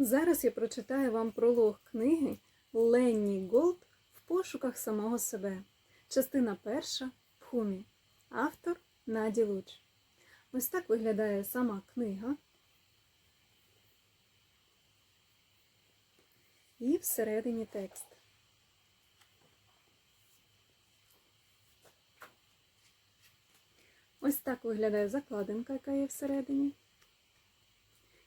Зараз я прочитаю вам пролог книги Ленні Голд в пошуках самого себе. Частина перша Пхумі. Автор Наді Луч. Ось так виглядає сама книга. І всередині текст. Ось так виглядає закладинка, яка є всередині.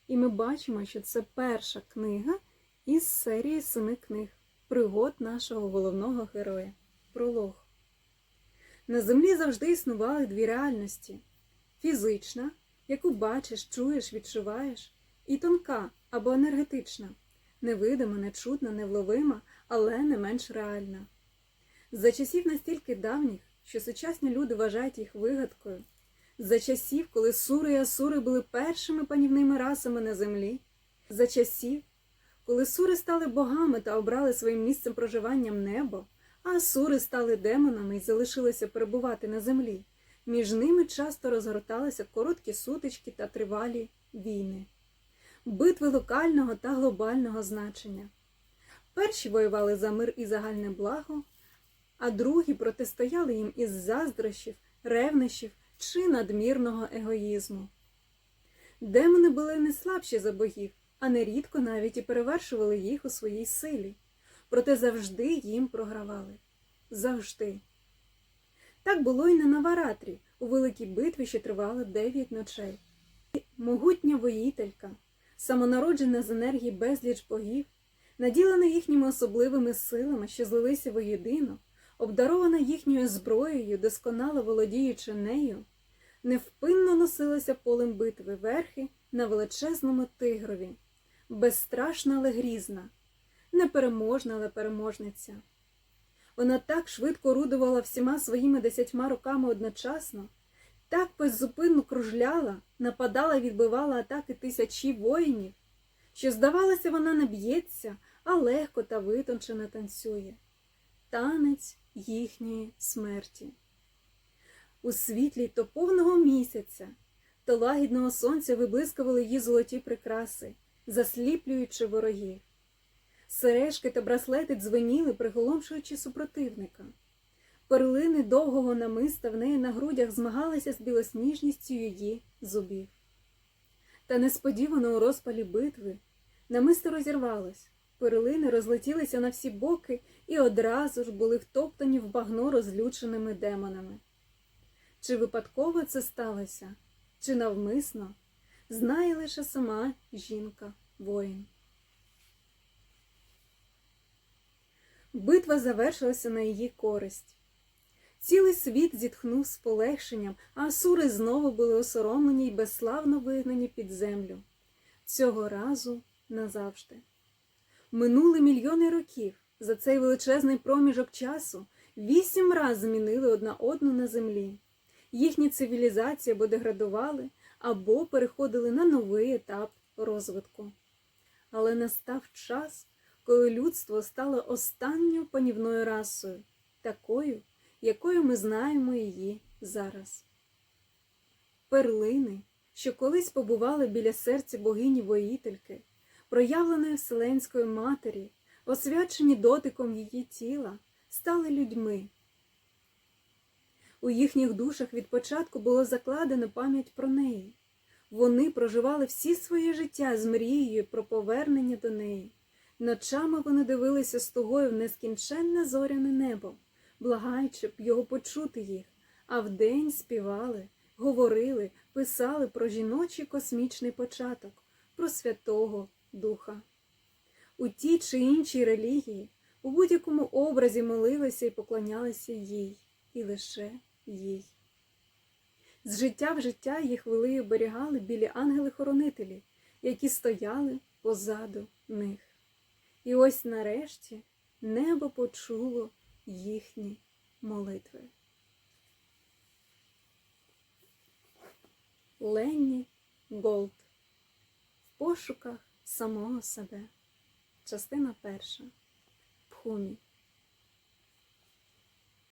І ми бачимо, що це перша книга із серії семи книг пригод нашого головного героя. Пролог. На землі завжди існували дві реальності: фізична, яку бачиш, чуєш, відчуваєш, і тонка або енергетична, невидима, нечутна, невловима, але не менш реальна. За часів настільки давніх, що сучасні люди вважають їх вигадкою, за часів, коли сури і асури були першими панівними расами на землі, за часів, коли сури стали богами та обрали своїм місцем проживанням небо, а асури стали демонами і залишилися перебувати на землі, між ними часто розгорталися короткі сутички та тривалі війни, битви локального та глобального значення. Перші воювали за мир і загальне благо, а другі протистояли їм із заздрощів, ревнощів чи надмірного егоїзму. Демони були не слабші за богів, а нерідко навіть і перевершували їх у своїй силі, проте завжди їм програвали. Завжди. Так було і на Наваратрі, у великій битві, що тривала дев'ять ночей. Могутня воїтелька, самонароджена з енергії безліч богів, наділена їхніми особливими силами, що злилися воєдино, обдарована їхньою зброєю, досконало володіючи нею, невпинно носилася полем битви верхи на величезному тигрові, безстрашна, але грізна, непереможна, але переможниця. Вона так швидко орудувала всіма своїми десятьма руками одночасно, так беззупинно кружляла, нападала і відбивала атаки тисячі воїнів, що, здавалося, вона не б'ється, а легко та витончено танцює. Танець їхньої смерті. У світлі то повного місяця, то лагідного сонця виблискували її золоті прикраси, засліплюючи ворогів. Сережки та браслети дзвеніли, приголомшуючи супротивника. Перлини довгого намиста в неї на грудях змагалися з білосніжністю її зубів. Та несподівано у розпалі битви намисто розірвалось, перлини розлетілися на всі боки і одразу ж були втоптані в багно розлюченими демонами. Чи випадково це сталося, чи навмисно, знає лише сама жінка воїн. Битва завершилася на її користь. Цілий світ зітхнув з полегшенням, а асури знову були осоромлені й безславно вигнані під землю. Цього разу назавжди. Минули мільйони років. За цей величезний проміжок часу вісім раз змінили одна одну на землі. Їхні цивілізації або деградували, або переходили на новий етап розвитку. Але настав час, коли людство стало останньою панівною расою, такою, якою ми знаємо її зараз. Перлини, що колись побували біля серця богині воїтельки, проявленої Вселенської Матері, освячені дотиком її тіла, стали людьми. У їхніх душах від початку було закладено пам'ять про неї. Вони проживали всі своє життя з мрією про повернення до неї. Ночами вони дивилися з тугою в нескінченне зоряне небо, благаючи б його почути їх, а вдень співали, говорили, писали про жіночий космічний початок, про Святого Духа. У тій чи іншій релігії, у будь-якому образі молилися і поклонялися їй, і лише їй. З життя в життя їх вели і оберігали білі ангели-хоронителі, які стояли позаду них. І ось нарешті небо почуло їхні молитви. Ленні Голд В пошуках самого себе. Частина перша. Пхумі.